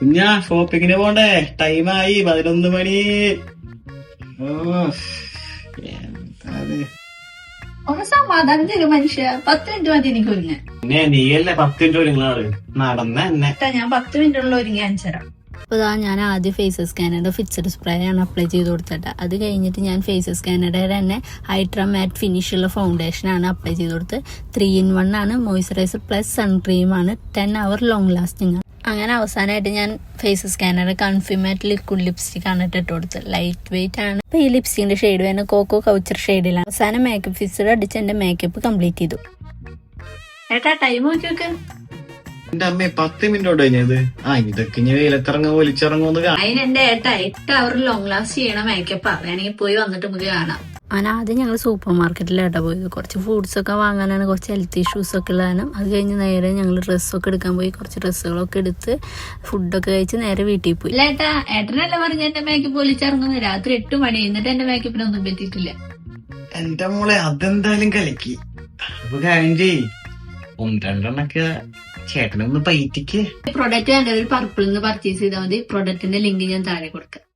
കുഞ്ഞാ ഷോപ്പിങ്ങിന് പോണ്ടേ? ടൈമായി പതിനൊന്ന് മണി. ഓ എന്താ ഇത്? ഒന്ന് സമാധാനം തരും മനുഷ്യ. പത്ത് മിനിറ്റ് മതി എനിക്ക് ഒരുങ്ങാൻ. പിന്നെ നീയല്ലേ പത്ത് മിനിറ്റ് നടന്ന എന്നെ. ഞാൻ പത്ത് മിനിറ്റുള്ള ഒരുങ്ങി അഞ്ചരാം അപ്പോൾ ഇതാ ഞാൻ ആദ്യം ഫേസ് സ്കാനറുടെ ഫിക്സഡ് സ്പ്രേ ആണ് അപ്ലൈ ചെയ്ത് കൊടുത്തിട്ട്. അത് കഴിഞ്ഞിട്ട് ഞാൻ ഫേസ് സ്കാനറുടെ തന്നെ ഹൈഡ്ര മാറ്റ് ഫിനിഷ് ഉള്ള ഫൗണ്ടേഷൻ ആണ് അപ്ലൈ ചെയ്ത് കൊടുത്ത്. ത്രീ ഇൻ വൺ ആണ് മോയ്സ്ചറൈസർ പ്ലസ് സൺക്രീം ആണ്. ടെൻ അവർ ലോങ് ലാസ്റ്റിംഗ് ആണ്. അങ്ങനെ അവസാനമായിട്ട് ഞാൻ Faces Canada comfy matte liquid lipstick ആണ് ഇട്ടിട്ട് കൊടുത്തത്. ലൈറ്റ് വെയിറ്റ് ആണ്. അപ്പൊ ഈ ലിപ്സ്റ്റിക്കിന്റെ ഷെയ്ഡ് വേണം കോക്കോ കൗച്ചർ ഷെയ്ഡിലാണ് അവസാനം മേക്കപ്പ് ഫിസ്റ്റർ അടിച്ച് എന്റെ മേക്കപ്പ് കംപ്ലീറ്റ് ചെയ്തു. ഏട്ടാ ടൈം നോക്കി നോക്ക്. എന്റെ അമ്മ പത്ത് മിനിറ്റ് കഴിഞ്ഞത് ആ ഇതൊക്കെ ഇനി വെയിലത്തിറങ്ങോ ഒലിച്ചിറങ്ങോന്ന് കാണാം. അതിന് എന്റെ ഏട്ടാ എട്ട് അവർ ലോങ് ലാസ്റ്റ് ചെയ്യണ മേക്കപ്പാ വേണമെങ്കിൽ പോയി വന്നിട്ട് നമുക്ക് കാണാം. അങ്ങനെ ആദ്യം ഞങ്ങൾ സൂപ്പർ മാർക്കറ്റിലായിട്ടാണ് പോയത്. കുറച്ച് ഫ്രൂട്ട്സൊക്കെ വാങ്ങാനാണ് കുറച്ച് ഹെൽത്ത് ഇഷ്യൂസ് ഒക്കെ ഉള്ളതാണ് അത് കഴിഞ്ഞ് നേരെ ഞങ്ങൾ ഡ്രസ്സൊക്കെ എടുക്കാൻ പോയി. കുറച്ച് ഡ്രസ്സുകളൊക്കെ എടുത്ത് ഫുഡൊക്കെ കഴിച്ച് നേരെ വീട്ടിൽ പോയി. ഏട്ടാ ഏട്ടനല്ല പറഞ്ഞ എന്റെ മേക്കപ്പ് പൊലിച്ചിറങ്ങുന്നു രാത്രി എട്ട് മണി. എന്നിട്ട് എന്റെ മേക്കപ്പിനൊന്നും പറ്റിയിട്ടില്ല എന്റെ മോളെ അതെന്തായാലും കലക്കി കാര്യം ഒന്ന് രണ്ടെണ്ണൊക്കെ ചേട്ടനൊന്ന് പൈറ്റിക്ക്. പ്രൊഡക്റ്റ് വേണ്ട ഒരു പർപ്പിൾ നിന്ന് പർച്ചേസ് ചെയ്താൽ മതി. പ്രൊഡക്റ്റിന്റെ ലിങ്ക് ഞാൻ താഴെ കൊടുക്കാം.